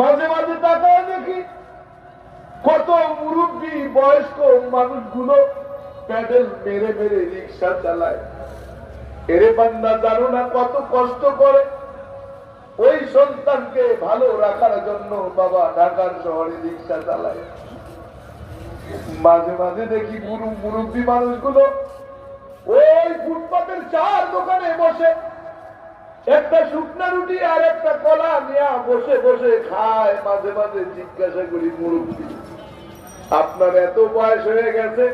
মাঝে মাঝে তাকায় দেখি কত মুরব্বী, বয়স্ক মানুষগুলো প্যাডেল মেরে মেরে রিক্সা চালায়। এরে বান্দা, জানো না কত কষ্ট করে? ওই সন্তানকে ভালো রাখার জন্য বাবা ঢাকার শহরে রিক্সা চালায়। মাঝে মাঝে দেখি মুরব্বী মানুষগুলো ওই ফুটপাতের চার দোকানে বসে একটা শুকনা রুটি আর একটা কলা নিয়ে বসে বসে খায়, মাঝে মাঝে জিজ্ঞাসা করি, মুরব্বী, আপনার এত বয়স হয়ে গেছে,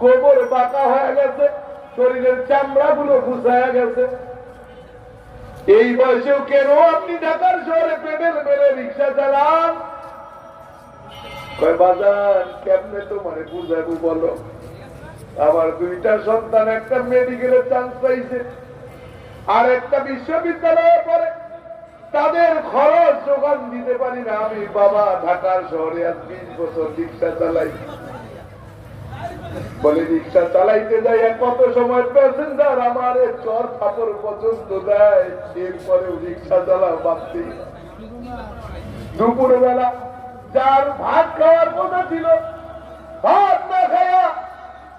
গোবর বাঁকা হয়ে গেছে, শরীরের চামড়া গুলো ঘুষায় গেছে। এই বয়সেও কেন আপনি ঢাকার শহরে পেডেল মেরে রিক্সা চালান? বাজার কেমনে তোমারে বুঝাবো বলো? আমার দুইটা সন্তান, একটা মেডিকেলের চান্স পাইছে আর একটা বিশ্ববিদ্যালয়ে পড়ে তাদের খরচ যোগান দিতে পারি না। আমি বাবা ঢাকার শহরে আজ বিশ বছর রিক্সা চালাই। বলে রিক্সা চালাইতে যাই কত সময় প্যাসেঞ্জার আমার চর দেয়। এরপরেও রিক্সা চালাও বাড়তে দুপুর বেলা যার ভাত খাওয়ার কথা ছিল, ভাত না খায়া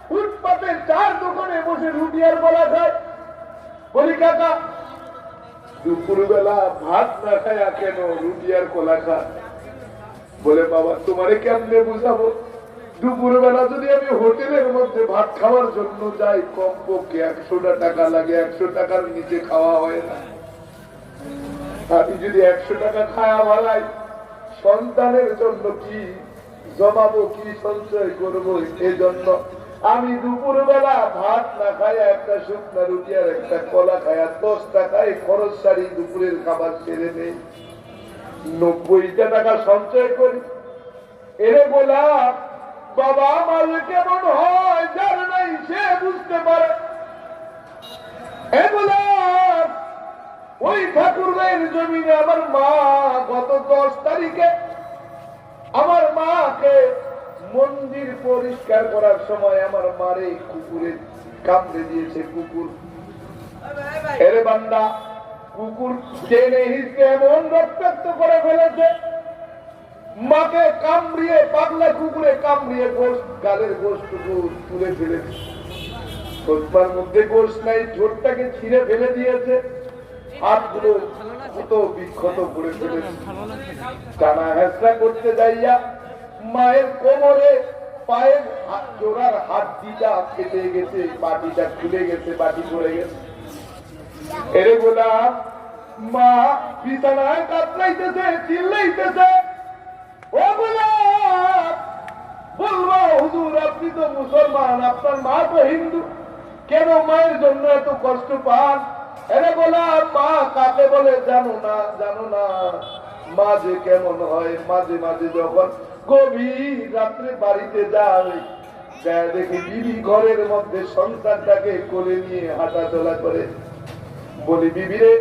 ফুটপাতের চার দোকানে বসে রুটি আর বলা খায়। বলি কাকা দুপুর বেলা ভাত না খায়া কেন রুটি আর কলা খা? বলে, বাবা, তোমারে কেমনে বুঝাবো? দুপুর বেলা যদি আমি হোটেলের মধ্যে ভাত খাওয়ার জন্য যাই, কমপক্ষে একশোটা টাকা লাগে, একশো টাকার নিচে খাওয়া হয় না। আমি যদি একশো টাকা খায়া বাড়াই, সন্তানের জন্য কি জমাবো, কি সঞ্চয় করব এই জন্য আমি দুপুর বেলা ভাত না খাই একটা শুকনা রুটি আর একটা কলা খায়া দশ টাকায় খরচ সারি দুপুরের খাবার সেরে নেই। নব্বইটা টাকা সঞ্চয় করি। এরে বলা বাবা আমার কেমন হয় যার নাই, সে বুঝতে পারে। এ ওই ঠাকুর ভাইয়ের জমিনে আমার মা গত দশ তারিখে আমার মাকে মন্দির পরিষ্কার করার সময় আমার মারে কুকুরে কামড়ে দিয়েছে কুকুর। কুকুর টেনে হিসকে এমন রক্তাক্ত করে ফেলেছে। মাকে কামড়িয়ে, পাগলা কুকুরে কামড়িয়ে গোস গালের গোষ্ঠটুকু তুলে ফেলেছে। খোসপার মধ্যে গোস নাই, ঠোঁটটাকে ছিঁড়ে ফেলে দিয়েছে। হাতগুলো কত বিক্ষত করে ফেলেছে। টানা হেসরা করতে যাইয়া মায়ের কোমরে, পায়ের হাত, জোড়ার হাড্ডিটা কেটে গেছে, বাটিটা খুলে গেছে, বাটি পড়ে গেছে। এরে গোলা মা বিছানায় কাতলাইতেছে চিল্লাইতেছে। ও গোলাপ, বলব, হুজুর, আপনি তো মুসলমান, আপনার মা তো হিন্দু। কেন মায়ের জন্য এত কষ্ট পান? এরে গোলাপ, মা কাকে বলে? জানো না জানো না। মাঝে কেমন হয়, মাঝে মাঝে যখন গভীর রাত্রে বাড়িতে যায়। যায় দেখি বিবি ঘরের মধ্যে সন্তানটাকে কোলে নিয়ে হাঁটা চলা করে। বলি, বিবি রে,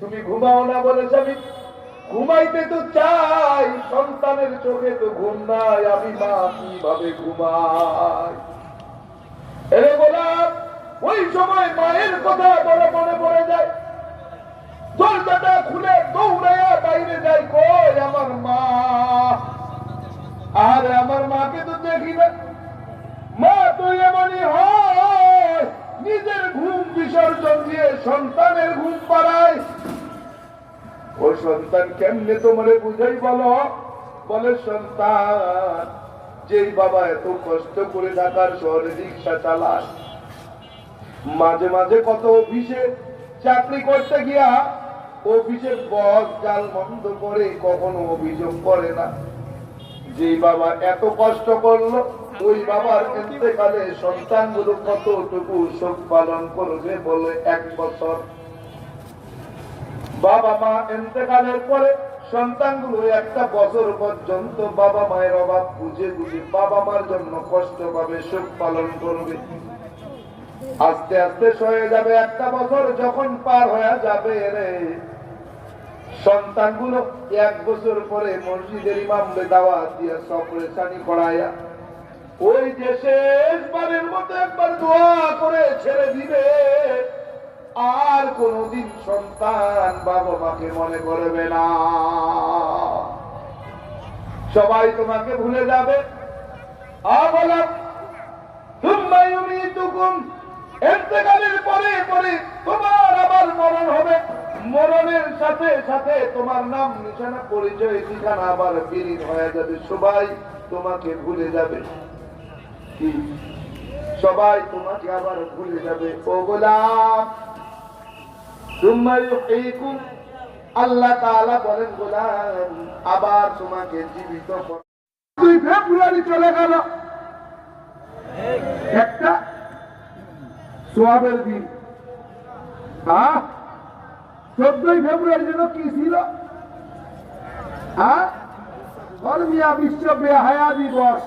তুমি ঘুমাও না বলে স্বামী। ঘুমাইতে তো চাই, সন্তানের চোখে তো ঘুম নাই, আমি মা কীভাবে ঘুমাই। এরে গোলাপ, ওই সময় মায়ের কথা বড় মনে পড়ে যায়। দরজাটা খুলে দৌড়াইয়া বাইরে যাই কই আমার মা? আর আমার মাকে তো দেখি না। মা তো এমনই নিজের ঘুম বিসর্জন দিয়ে সন্তানের ঘুম পাড়ায়। ও সন্তান কেমনে তোমারে বুঝাই বলো? বলে, সন্তান, যেই বাবা এত কষ্ট করে ঢাকার শহরে রিক্সা চালায়, মাঝে মাঝে কত অফিসে চাকরি করতে গিয়া অফিসের বস জাল বন্ধ করে কখনো অভিযোগ করে না। যে বাবা এত কষ্ট করল, ওই বাবার এতেকালে সন্তানগুলো কতটুকু শোক পালন করবে বলে এক বছর। বাবা মা এতেকালের পরে সন্তানগুলো একটা বছর পর্যন্ত বাবা মায়ের অভাব বুঝে বুঝে বাবা মার জন্য কষ্ট পাবে শোক পালন করবে। আস্তে আস্তে সয়ে যাবে একটা বছর, যখন পার হয়ে যাবে রে। সন্তানগুলো এক বছর পরে মসজিদের ইমামকে দাওয়াত দিয়ে সফরে সানি করাইয়া ওই যে শেষবারের মতো একবার দোয়া করে ছেড়ে দিবে। আর কোনদিন সন্তান বাবা মাকে মনে করবে না। সবাই তোমাকে ভুলে যাবে। বললাম তুম্মা ইউমিতুকুম ইন্তেকালের পরে পরে তোমার আবার মরণ হবে। মরণের সাথে সাথে তোমার নাম, নিশানা, পরিচয়, ঠিকানা আবার বিলীন হয়ে যাবে। সবাই তোমাকে ভুলে যাবে। সবাই তোমাকে আবার ভুলে যাবে। ও গোলাম আল্লাহ বলেন আবার তোমাকে জীবিত চলে একটা দিন। হ্যাঁ চোদ্দই ফেব্রুয়ারি যেন কি ছিল? হ্যাঁ? ধর্মীয় বিশ্ব বেহায়া দিবস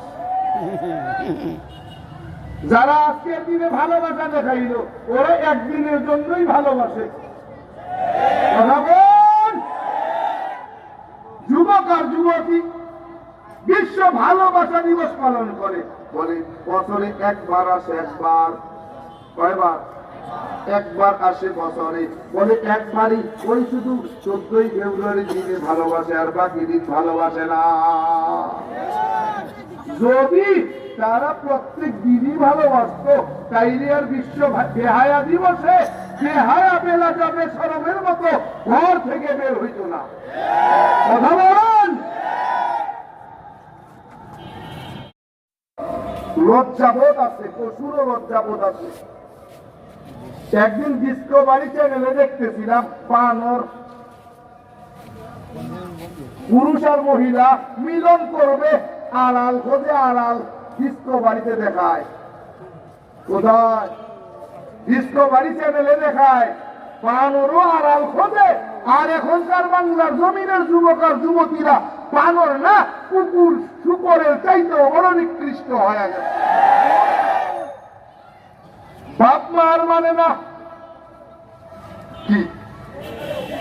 যারা আজকের দিনে ভালোবাসা দেখাইল, ওরা একদিনের জন্যই ভালোবাসে। যুবক আর যুবতী বিশ্ব ভালোবাসা দিবস পালন করে। বলে, বছরে একবার আসে একবার, কয়বার? একবার আসে বছরে। বলে একবারই, ওই শুধু চোদ্দই ফেব্রুয়ারি দিনে ভালোবাসে আর বাকি দিন ভালোবাসে না। যদি তারা প্রত্যেক দিনই ভালোবাসত, তাইলে আর বিশ্ব বেহায়া দিবসে বেহায়া বেলা যাবে সরমের মতো, ঘর থেকে বের হইত না। কথা বলেন? লজ্জাবোধ আছে পশুরও লজ্জাবোধ আছে। একদিন ডিসকভারি চ্যানেলে দেখতেছিলাম, বানর, পুরুষ আর মহিলা মিলন করবে, আড়াল খোঁজে আড়াল ডিসকভারিতে দেখায়। কোথায়? ডিসকভারি চ্যানেলে দেখায়, বানরও আড়াল খোঁজে আর এখনকার বাংলার জমিনের যুবক আর যুবতীরা বানর না, কুকুর, শুকরের চাইতেও বড় নিকৃষ্ট হয়ে গেছে। বাপ মা আর মানে না। কি?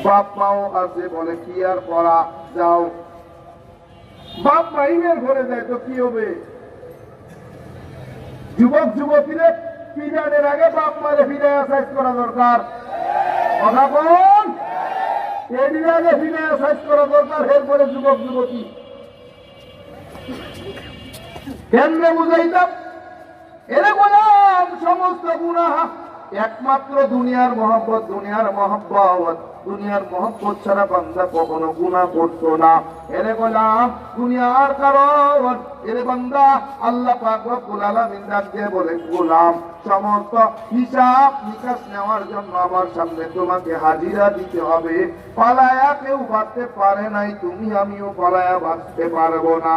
বাপ মাও আছে বলে কি আর করা? যাও। বাপ মা ইমের ঘরে যায় তো কি হবে? যুবক, যুবতীরে পিরিয়ডের আগে বাপ মারে ফিরে সাইজ করা দরকার। কথা বল। এদিন আগে ফিরে সাইজ করা দরকার, এরপরে যুবক, যুবতী। কেমনে বুঝাইতাম? এরে গোলাম! সমস্ত গুনাহ একমাত্র দুনিয়ার মহব্বত দুনিয়ার মহব্বত দুনিয়ার মহব্বত ছাড়া বান্দা কখনো গুনাহ করতো না। এরে গোলাম, দুনিয়ার কারণ। এরে বান্দা, আল্লাহ পাক রব্বুল আলামিন ডাক বলে গোলাম, সমস্ত হিসাব নিকাশ নেওয়ার জন্য আমার সামনে তোমাকে হাজিরা দিতে হবে। পালায়া কেউ বাঁচতে পারে নাই, তুমি আমিও পালায়া বাঁচতে পারব না।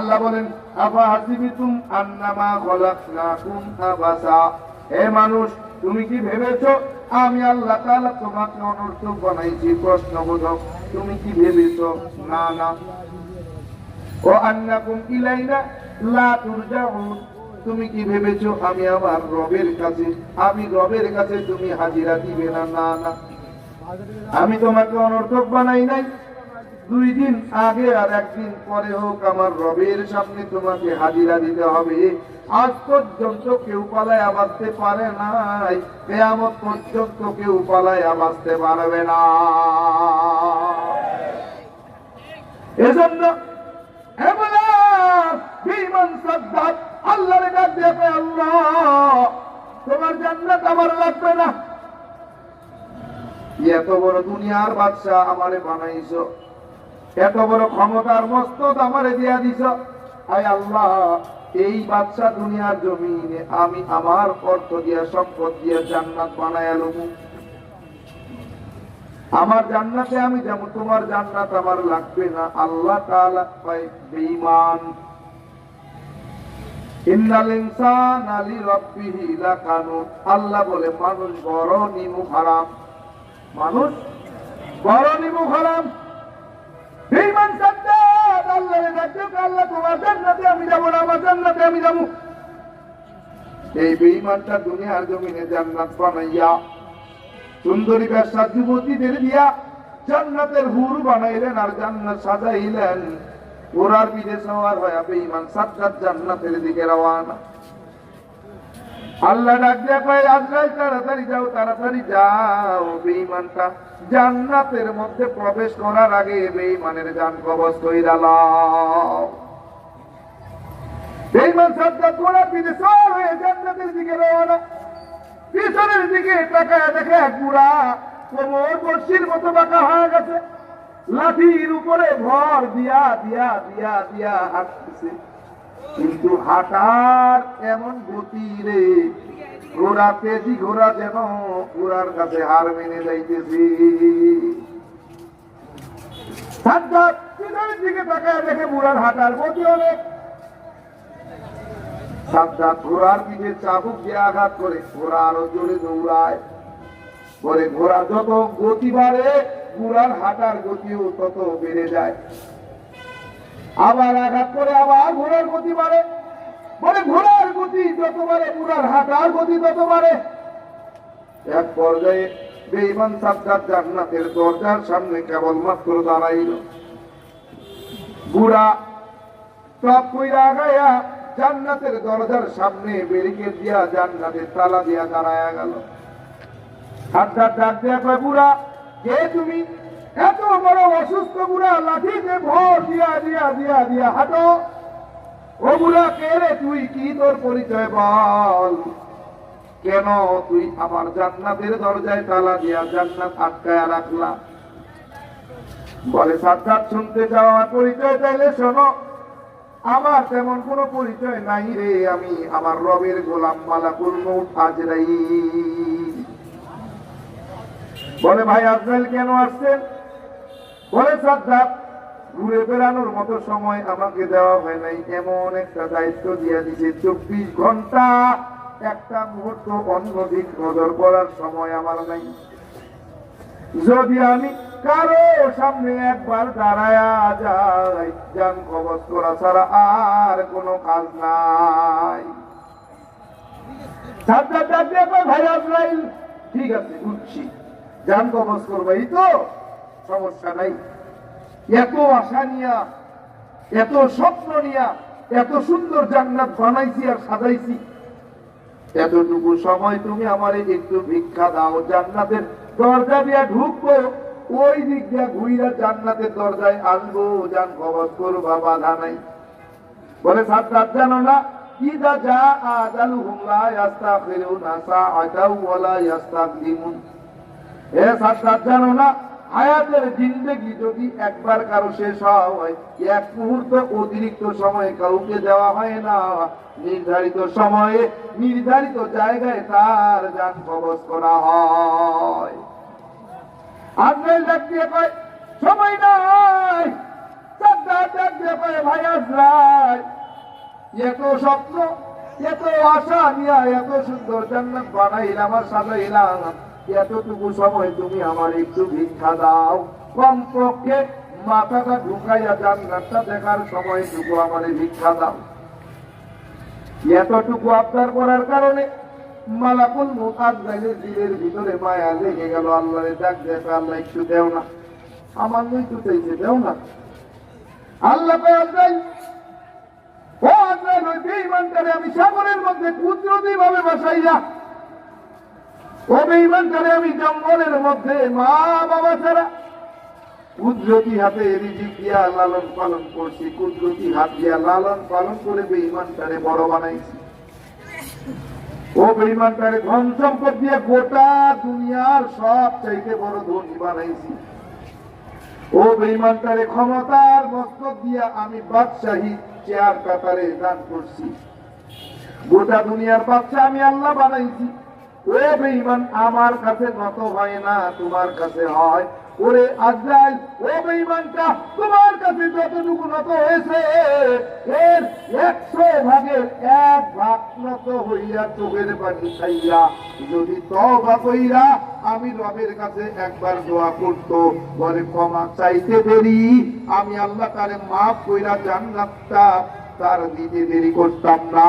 আল্লাহ বলেন, আফা হাসিবিতুম আন্নামা খলাকনাকুম আবাসা? হে মানুষ, তুমি কি ভেবেছো? আমি আল্লাহ তাআলা তোমাকে অনর্থক বানাইছি, প্রশ্নবোধক। তুমি কি ভেবেছো? না না। ও আন্নাকুম ইলাইনা লা তুরজাউন। তুমি কি ভেবেছো? আমি আমার রবের কাছে, আমি রবের কাছে তুমি হাজিরা দিবে না না আমি তোমাকে অনর্থক বানাই নাই। দুই দিন আগে আর একদিন পরে হোক আমার রবের সামনে তোমাকে হাজিরা দিতে হবে। আজ পর্যন্ত কেউ পালায় বাঁচতে পারে নাই। কেয়ামত পর্যন্ত কেউ পালায় বাঁচতে পারবে না। এজন্য এত বড় দুনিয়ার বাদশা আমারে বানাইছো। এত বড় ক্ষমতার মস্তক আমারে দিয়া দিছ। আয় আল্লাহ, এই বাচ্চা দুনিয়ার জমিনে আমি আমার অর্থ দিয়া, সম্পদ দিয়া জান্নাত বানায় আমার জান্নাতে আমি যাব, তোমার জান্নাত আমার লাগবে না। আল্লাহ তাআলা আল্লাহ বলে, মানুষ বড় নিমু হারাম। মানুষ বড় নিমু হারাম। সাদ্দাত এই বেঈমানটা দুনিয়ার জমিনে জান্নাত বানাইয়া, সুন্দরী ব্যবসা যুবতীদের দিয়া জান্নাতের হুর বানাইলেন আর জান্নাত সাজাইলেন। ওরার বিদেশ হওয়ার হয় বেঈমান সাজ্জাদ জান্নাতের দিকে রওয়ানা আল্লাহ ডাক দিয়া কয় আজরাইল তাড়াতাড়ি যাও তাড়াতাড়ি যাও। বেঈমানটা জান্নাতের মধ্যে প্রবেশ করার আগে বেঈমানের জান কবজ কইরা হয়ে জান্নাতের দিকে রওনা। পিছনের দিকে তাকায় দেখে কোমর বর্ষির মতো বাঁকা হয়ে গেছে। লাঠির উপরে ভর দিয়া দিয়া দিয়া দিয়া হাঁটতেছে। কিন্তু হাঁটার এমন গতি রে? ঘোড়া তেজি ঘোড়া যেন ঘোড়ার কাছে হার মেনে যাইতেছি। ঘোড়ার আঘাত করে আরও জোরে দৌড়ায়। যত গতি বাড়ে ঘোড়ার হাঁটার গতিও তত বেড়ে যায়। আবার আঘাত করে, আবার ঘোড়ার গতি বাড়ে। পরে ঘোড়ার গতি যত বাড়ে, ঘোড়ার হাঁটার গতি তত বাড়ে। এক পর্যায়ে বেঈমান সাজ্জাদ জান্নাতের দরজার সামনে কেবলমাত্র দাঁড়াইল। বুড়া টপ কইরা আগায়া জান্নাতের দরজার সামনে ব্যারিকেড দিয়া জান্নাতের তালা দিয়া দাঁড়ায়া গেল। সাজ্জাদ ডাক দিয়া কয় বুড়া কে তুমি? এত বড় অসুস্থ বুড়া লাঠিতে ভর দিয়া দিয়া দিয়া দিয়া হাঁটো। ও বুড়া কে রে তুই? কি তোর পরিচয় বল? কেন তুই আমার জান্নাতের দরজায় তালা দিয়া জান্নাত আটকায়া রাখলা? বলে, সাজ্জাদ, শুনতে চাও আমার পরিচয়? চাইলে শোনো, আমার তেমন কোনো পরিচয় নাই রে আমি আমার রবের গোলাম মালাকুল মৌত আজরাই বলে, ভাই আজরাইল কেন আসছেন? বলে সাজ্জাদ ঘুরে বেড়ানোর মতো সময় আমাকে দেওয়া হয় নাই। এমন একটা দায়িত্ব দিয়ে দিছে, চব্বিশ ঘণ্টা একটা মুহূর্ত অন্যদিক নজর করার সময় আমার নাই। যদি আমি কারও সামনে একবার দাঁড়ায়া যাই, যান কবচ করা ছাড়া আর কোনো কাজ নাই। ঠিক আছে বুঝছি যান কবচ করব, এই তো? সমস্যা নাই। এত আশা নিয়া, এত স্বপ্ন নিয়া, এত সুন্দর জান্নাত বানাইছি আর সাজাইছি। এতটুকু সময় তুমি আমার একটু ভিক্ষা দাও, জান্নাতের দরজা দিয়া ঢুকবো, ওই দিক দিয়া ঘুইরা জান্নাতের দরজায় আসব যান কবচ করবা, বাধা নাই। বলে সাদ্দাত জানো না, ইদা যা আজালুহুম লা ইস্তাখিরুনা সাআতাও ওয়া লা ইস্তাকদিমুন এ সাদ্দাত জানো না হায়াতের জিন্দেগি যদি একবার কারও শেষ হয়, এক মুহূর্ত অতিরিক্ত সময় কাউকে দেওয়া হয় না। নির্ধারিত সময়ে নির্ধারিত জায়গায় তার যান কবচ করা হয়। আজরাইল ডাক কয় সময় নাই। এত এত সুন্দর জান্নাত বানাইলাম আর সাজাইলাম। এতটুকু সময় তুমি আমার একটু ভিক্ষা দাও। কমপক্ষে মাথাটা ঢুকাইয়া জান্নাতটা দেখার সময়টুকু আমার ভিক্ষা দাও। এতটুকু আবদার করার কারণে মালাকুল দিলের ভিতরে মায়া লেগে গেল। দেখে আল্লাহ একটু দেও না। আমার নই তো চাইছে দেও না। আল্লাহ আল্লাহ আমি সাগরের মধ্যে কুদরতি ভাবে বাসাইয়া ও বেঈমানটারে আমি জঙ্গলের মধ্যে মা বাবা ছাড়া? কুদরতি হাতে রিজিক লালন পালন করছি, কুদরতি হাত দিয়া লালন পালন করে বেঈমানটারে বড় বানাইছি। ও বেঈমানটারে ধন সম্পদ দিয়ে গোটা দুনিয়ার সব চাইতে বড় ধনী বানাইছি। ও বেঈমানটারে ক্ষমতার মস্তক দিয়া আমি বাদশাহী চেয়ার কাতারে দান করছি। গোটা দুনিয়ার বাচ্চা আমি আল্লাহ বানাইছি। ও বেঈমান আমার কাছে নত হয় না, তোমার কাছে হয়। ওরে আজরাইল ও বেঈমানটা তোমার কাছে যতটুকু নত হয়েছে, এর একশো ভাগের এক ভাগ নত হইয়া চোখের পানি খাইয়া, যদি তবা কইরা আমি রবের কাছে একবার দোয়া করতো বলে ক্ষমা চাইতে দেরি, আমি আল্লাহ তারে মাফ কইরা জান্নাতটা তার দিতে দেরি করতাম না।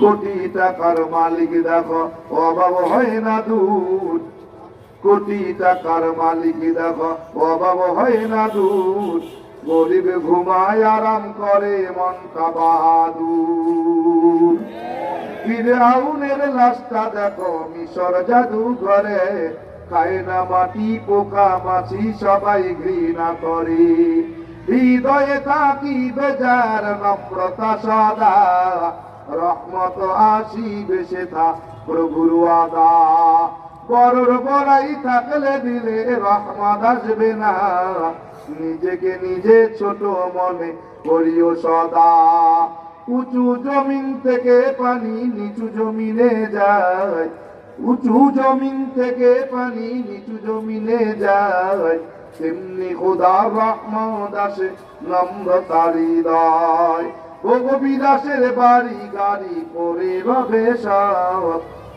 কোটি টাকার মালিক দেখো, অভাব হয় না দূর কোটি টাকার মালিক দেখো, অভাব হয় না দূর গরিব ঘুমায় আরাম করে মন বাহাদুর। ফিরাউনের লাশটা দেখো, মিশর জাদু ঘরে। খায় না মাটি, পোকা, মাছি, সবাই ঘৃণা করে। হৃদয়ে থাকি বেজার নম্রতা সদা। রহমত আসি বেশে থা প্রভুর আদা বড়র বড়াই থাকলে দিলে রহমত আসবে না। নিজেকে নিজে ছোট মনে করিও সদা। উঁচু জমিন থেকে পানি নিচু জমিনে যায়। উঁচু জমিন থেকে পানি নিচু জমিনে যায়। তেমনি খোদা রহমত আসে নম্রতার হৃদয়। ভোগবিলাসের বাড়ি গাড়ি পরে রবে সব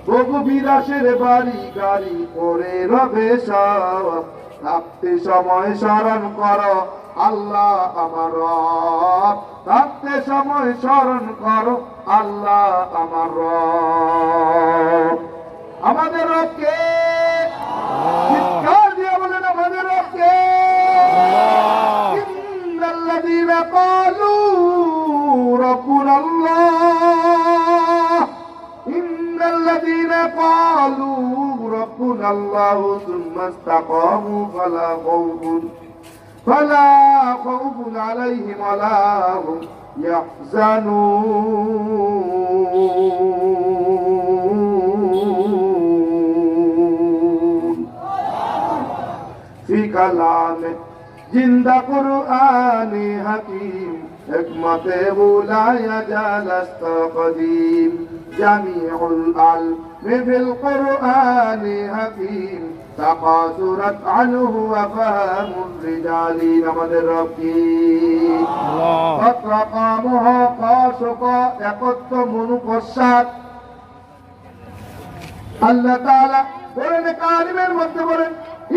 ভোগবিলাসের বাড়ি গাড়ি পরে রবে সব থাকতে সময় স্মরণ করো আল্লাহ আমার রব। থাকতে সময় স্মরণ করো আল্লাহ আমার রব। আমাদের রবকে الله ثم استقاموا فلا خوف فلا خوف عليهم ولا هم يحزنون في كلامه জিন্দা কুরআনি হাকিম হিকমতে বুলায়া জালাস্ত কদিম জামিউল আলম ফিল কুরআনি হাকিম তাকাসুরাত আনহু আফহামুর রিজালি আমাদের রব্বি ফতরাকামুহ কাশুক একত্র মনুপশ্চাৎ আল্লাহ তাআলা বলেন কারিমের মধ্যে বলেন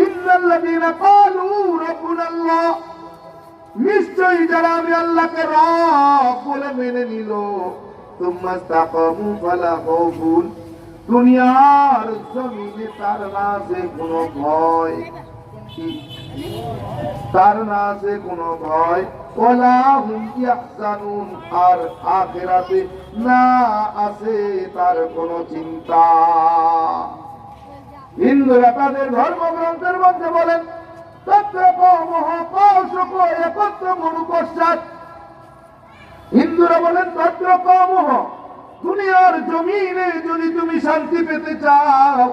ইন্নাল্লাযীনা ক্বালু রাব্বুনাল্লাহ নিশ্চয়ই যারা আমি আল্লাহকে রব বলে মেনে নিল। তুম্মা ইসতাকামু ফালা খাউফুন দুনিয়ার জমিনে তার না যে কোনো ভয়। তার না আছে কোনো ভয়। ওলা হুম ইয়াহজানুন, আর আখিরাতে না আছে তার কোনো চিন্তা। হিন্দুরা তাদের ধর্মগ্রন্থের মধ্যে বলেন হিন্দুরা বলেন তত্র কমহ দুনিয়ার জমিনে যদি তুমি শান্তি পেতে চাও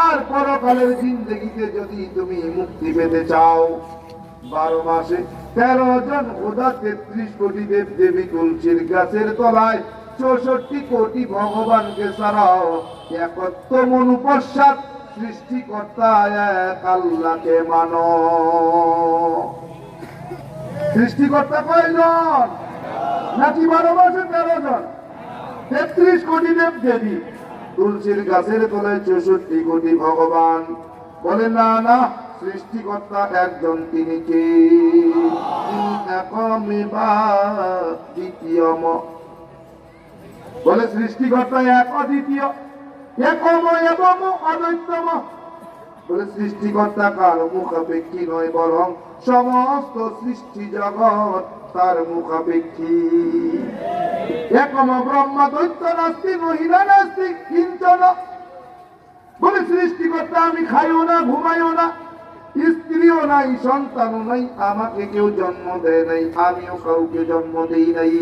আর পরকালের জিন্দগিতে যদি তুমি মুক্তি পেতে চাও, বারো মাসে তেরো জন খোদা তেত্রিশ কোটি দেব দেবী তুলসীর গাছের তলায় চৌষট্টি কোটি ভগবানকে ছাড়াও একত্র মনুপশ্চাৎ সৃষ্টিকর্তা এক আল্লাহকে মানো। সৃষ্টিকর্তা কয়জন? নাকি মাসে তেরো জন তেত্রিশ কোটি দেব দেবী তুলসীর গাছের তলায় চৌষট্টি কোটি ভগবান। বলে, না না, সৃষ্টিকর্তা একজন তিনি কে? বলে, সৃষ্টিকর্তা এক অদ্বিতীয়, একম এবং অদ্বৈতম। বলে, সৃষ্টিকর্তা কার মুখাপেক্ষী নয়, বরং সমস্ত সৃষ্টি জগৎ তার মুখাপেক্ষী একম ব্রহ্ম দৈত্য নাস্তি, মহিলা নাস্তি, কিঞ্চন। বলে সৃষ্টিকর্তা, আমি খাইও না, ঘুমাইও না, স্ত্রীও নাই, সন্তানও নাই, আমাকে কেউ জন্ম দেয় নাই, আমিও কাউকে জন্ম দেই নাই।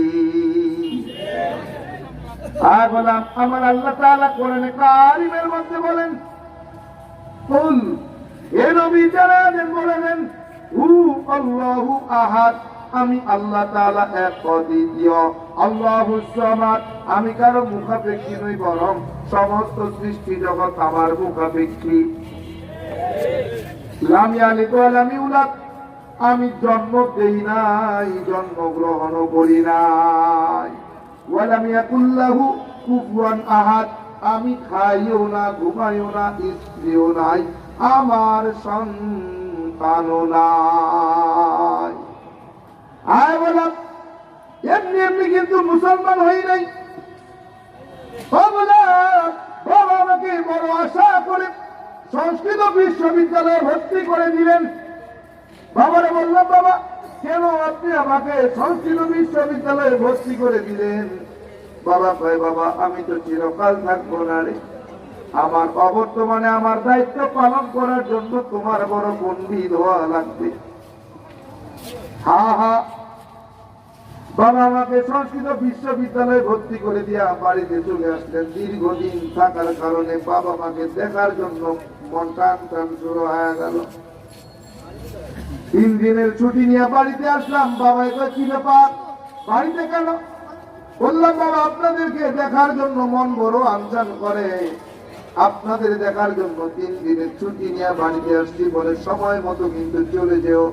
আর বললাম আমার আল্লাহ তাআলা কোরআনে কারিমের মধ্যে বলেন এ নবী জানাবেন বলেন হু আল্লাহু আহাদ। আমি আল্লাহ তাআলা এক অদ্বিতীয়। আল্লাহু সামাদ। আমি কারও মুখাপেক্ষী নই, বরং সমস্ত সৃষ্টি জগৎ আমার মুখাপেক্ষী। আমি জন্ম দেই নাই জন্ম গ্রহণ করি নাই। আহাদ। আমি খাইও না, ঘুমাইও না, স্ত্রীও নাই, আমার সন্তানও নাই। আয় বললাম এমনি এমনি কিন্তু মুসলমান হই নাই। বাবা আমাকে বড় আশা করে সংস্কৃত বিশ্ববিদ্যালয়ে ভর্তি করে দিলেন। বাবারে বললাম, বাবা, কেন আপনি আমাকে সংস্কৃত বিশ্ববিদ্যালয়ে ভর্তি করে দিলেন? বাবা কয়, বাবা, আমি তো চিরকাল থাকব না রে। আমার অবর্তমানে আমার দায়িত্ব পালন করার জন্য তোমার বড় পণ্ডিত হওয়া লাগবে। হা হা বাবা আমাকে সংস্কৃত বিশ্ববিদ্যালয়ে ভর্তি করে দিয়া বাড়িতে চলে আসলেন। দীর্ঘদিন থাকার কারণে বাবা মাকে দেখার জন্য মন টান টান শুরু হয়ে গেল। তিন দিনের ছুটি নিয়ে বাড়িতে আসলাম। বাবা কয় কি ব্যাপার? বাড়িতে কেন? বললাম, বাবা, আপনাদেরকে দেখার জন্য মন বড় আনচান করে। আপনাদের দেখার জন্য তিন দিনের ছুটি নিয়ে বাড়িতে আসছি বলে সময় মতো কিন্তু চলে যেও।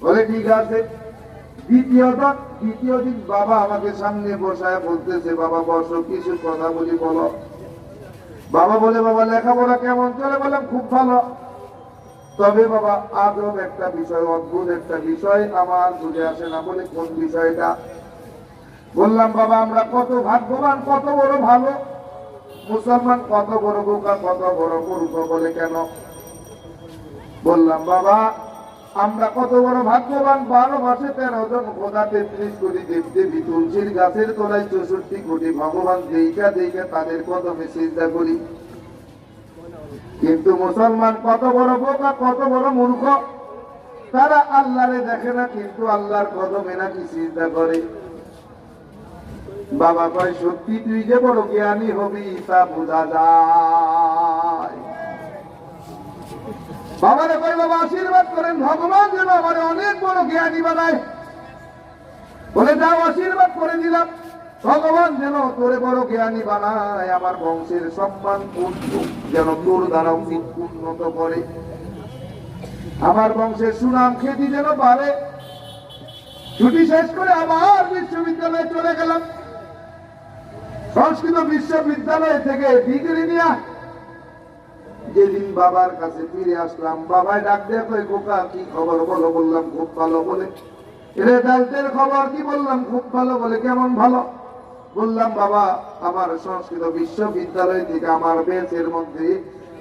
বলে, ঠিক আছে। দ্বিতীয় দিন দ্বিতীয় দিন বাবা আমাকে সামনে বসায়, বলতেছে, বাবা, বসো, কিছু কথা বলি, বলো। বাবা বলে, বাবা, লেখাপড়া কেমন চলে? বললাম, খুব ভালো। তবে বাবা, আজব একটা বিষয়, অদ্ভুত একটা বিষয়, আমার বুঝে আসে না বলে, কোন বিষয়টা? বললাম, বাবা, আমরা কত ভাগ্যবান, কত বড় ভালো। মুসলমান কত বড় বোকা, কত বড় মূর্খ বলে কেন? বললাম, বাবা আমরা কত বড় ভাগ্যবান, বারো মাসে তেরো জন খোদা তেত্রিশ কোটি দেব দেবী তুলসীর গাছের তলায় চৌষট্টি কোটি ভগবান দেইকা দেইকা তাদের কদমে চিন্তা করি। কিন্তু মুসলমান কত বড় বোকা, কত বড় মূর্খ? তারা আল্লাহরে দেখে না, কিন্তু আল্লাহর কদমে নাকি চিন্তা করে। বাবা কয়, সত্যি তুই যে বড় জ্ঞানী হবি তা বোঝা যায়। বাবারে কই বাবা, আশীর্বাদ করেন, ভগবান যেন আমার অনেক বড় জ্ঞানী বানায়। বলে, যাও, আশীর্বাদ করে দিলাম ভগবান যেন তোরে বড় জ্ঞানী বানায়, আমার বংশের সম্মান যেন তোর দ্বারা উন্নত করে। আমার বংশের সুনাম খ্যাতি যেন বাড়ে ছুটি শেষ করে আবার বিশ্ববিদ্যালয়ে চলে গেলাম। সংস্কৃত বিশ্ববিদ্যালয় থেকে ডিগ্রি নিয়ে যেদিন বাবার কাছে ফিরে আসলাম বাবাই ডাক দিয়ে কই কি খবর? বলো, বললাম, খুব ভালো বলে। রেজাল্টের খবর কি বললাম? খুব ভালো বলে, কেমন ভালো? বললাম, বাবা, আমার সংস্কৃত বিশ্ববিদ্যালয় থেকে আমার বেঞ্চের মধ্যে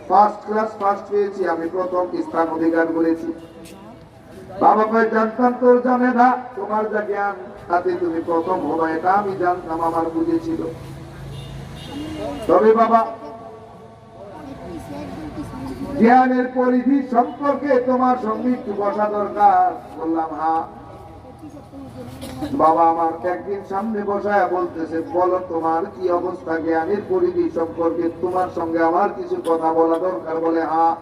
ফার্স্ট ক্লাস ফার্স্ট পেয়েছি, আমি প্রথম স্থান অধিকার করেছি। বাবা কয়, জানতাম তোর জানে না তোমার যা জ্ঞান, তাতে তুমি প্রথম হবা, এটা আমি জানতাম, আমার বুঝেছিল তবে বাবা জ্ঞানের পরিধি সম্পর্কে তোমার সঙ্গে একটু বসা দরকার। বললাম, হা। বাবা আমার একদিন সামনে বসায় বলতেছে, বলো তোমার কি অবস্থা? জ্ঞানের পরিধি সম্পর্কে তোমার সঙ্গে আমার কিছু কথা বলা দরকার? বলে হ্যাঁ